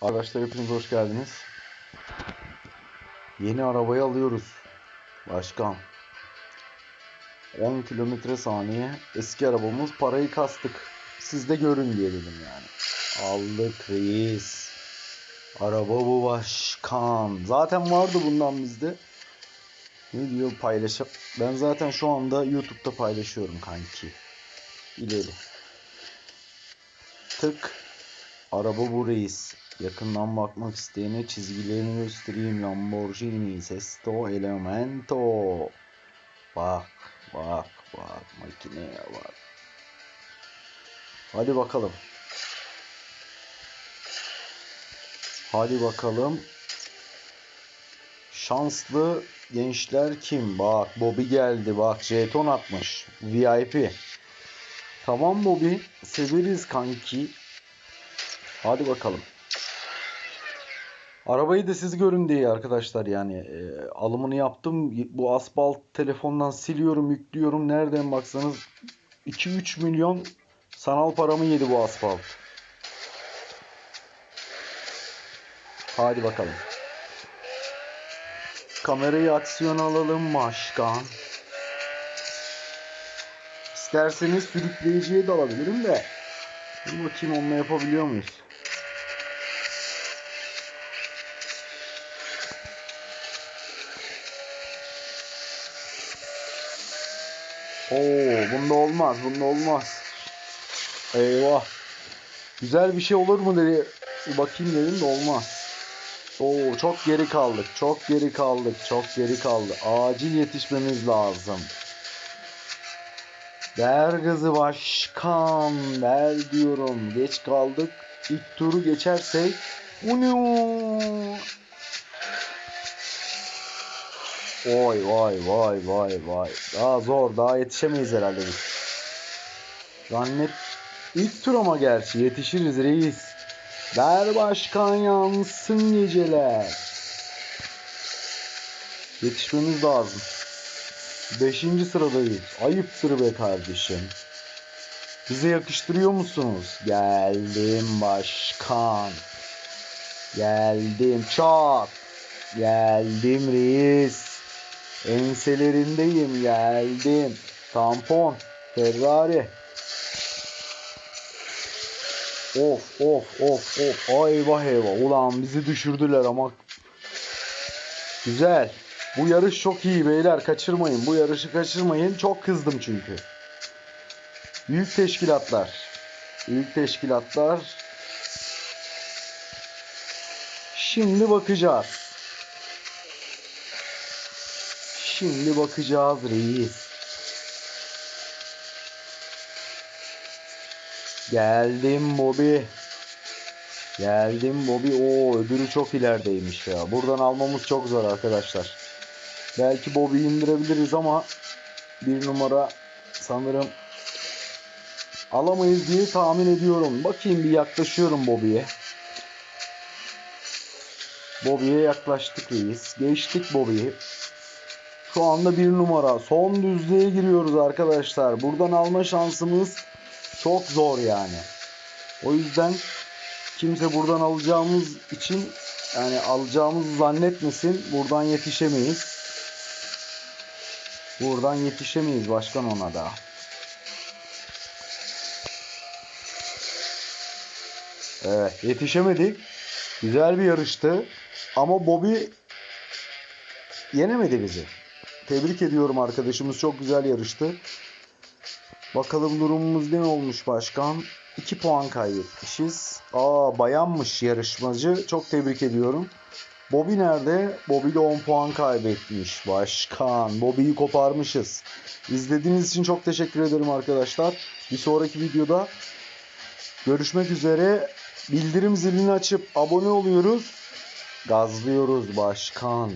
Arkadaşlar hepiniz hoş geldiniz. Yeni arabayı alıyoruz. Başkan. 10 kilometre saniye. Eski arabamız parayı kastık. Siz de görün diye dedim yani. Aldık reis. Araba bu başkan. Zaten vardı bundan bizde. Ne diyor paylaşıp. Ben zaten şu anda YouTube'da paylaşıyorum kanki. İleri. Tık. Araba bu reis. Yakından bakmak isteyene çizgilerini göstereyim. Lamborghini Sesto Elemento. Bak bak bak makineye bak. Hadi bakalım. Hadi bakalım. Şanslı gençler kim? Bak Bobby geldi. Bak jeton atmış. VIP. Tamam Bobby. Severiz kanki. Hadi bakalım. Arabayı da siz görün diye arkadaşlar yani e, alımını yaptım. Bu asfalt telefondan siliyorum, yüklüyorum. Nereden baksanız 2-3 milyon sanal paramı yedi bu asfalt. Hadi bakalım. Kamerayı aksiyon alalım başkan. İsterseniz sürükleyiciye de alabilirim de. Dur bakayım onunla yapabiliyor muyuz? Oo, bunda olmaz, bunda olmaz. Eyvah. Güzel bir şey olur mu dedi. Bakayım dedim de olmaz. Oo, çok geri kaldık. Çok geri kaldık. Çok geri kaldı. Acil yetişmemiz lazım. Der kızı başkan. Der diyorum. Geç kaldık. İlk turu geçersek. Unu. Vay vay vay vay vay. Daha zor. Daha yetişemeyiz herhalde biz. Zannet. İlk tur ama gerçi. Yetişiriz reis. Der başkan yansın geceler. Yetişmemiz lazım. Beşinci sıradayız. Ayıptır be kardeşim. Bize yakıştırıyor musunuz? Geldim başkan. Geldim çat. Geldim reis. Enselerindeyim geldim. Tampon. Ferrari. Of of of of. Ayvah eyvah. Ulan bizi düşürdüler ama. Güzel. Bu yarış çok iyi beyler. Kaçırmayın. Bu yarışı kaçırmayın. Çok kızdım çünkü. Büyük teşkilatlar. Büyük teşkilatlar. Şimdi bakacağız. Şimdi bakacağız reis. Geldim Bobby. Geldim Bobby. Oo ödülü çok ilerideymiş ya. Buradan almamız çok zor arkadaşlar. Belki Bobby'yi indirebiliriz ama bir numara sanırım alamayız diye tahmin ediyorum. Bakayım bir yaklaşıyorum Bobby'ye. Bobby'ye yaklaştık reis. Geçtik Bobby'yi. Şu anda bir numara. Son düzlüğe giriyoruz arkadaşlar. Buradan alma şansımız çok zor yani. O yüzden kimse buradan alacağımız için yani alacağımızı zannetmesin. Buradan yetişemeyiz. Buradan yetişemeyiz başkan ona da. Evet yetişemedik. Güzel bir yarıştı. Ama Bobby yenemedi bizi. Tebrik ediyorum arkadaşımız. Çok güzel yarıştı. Bakalım durumumuz ne olmuş başkan? 2 puan kaybetmişiz. Aa bayanmış yarışmacı. Çok tebrik ediyorum. Bobby nerede? Bobby de 10 puan kaybetmiş. Başkan. Bobby'yi koparmışız. İzlediğiniz için çok teşekkür ederim arkadaşlar. Bir sonraki videoda görüşmek üzere. Bildirim zilini açıp abone oluyoruz. Gazlıyoruz başkan.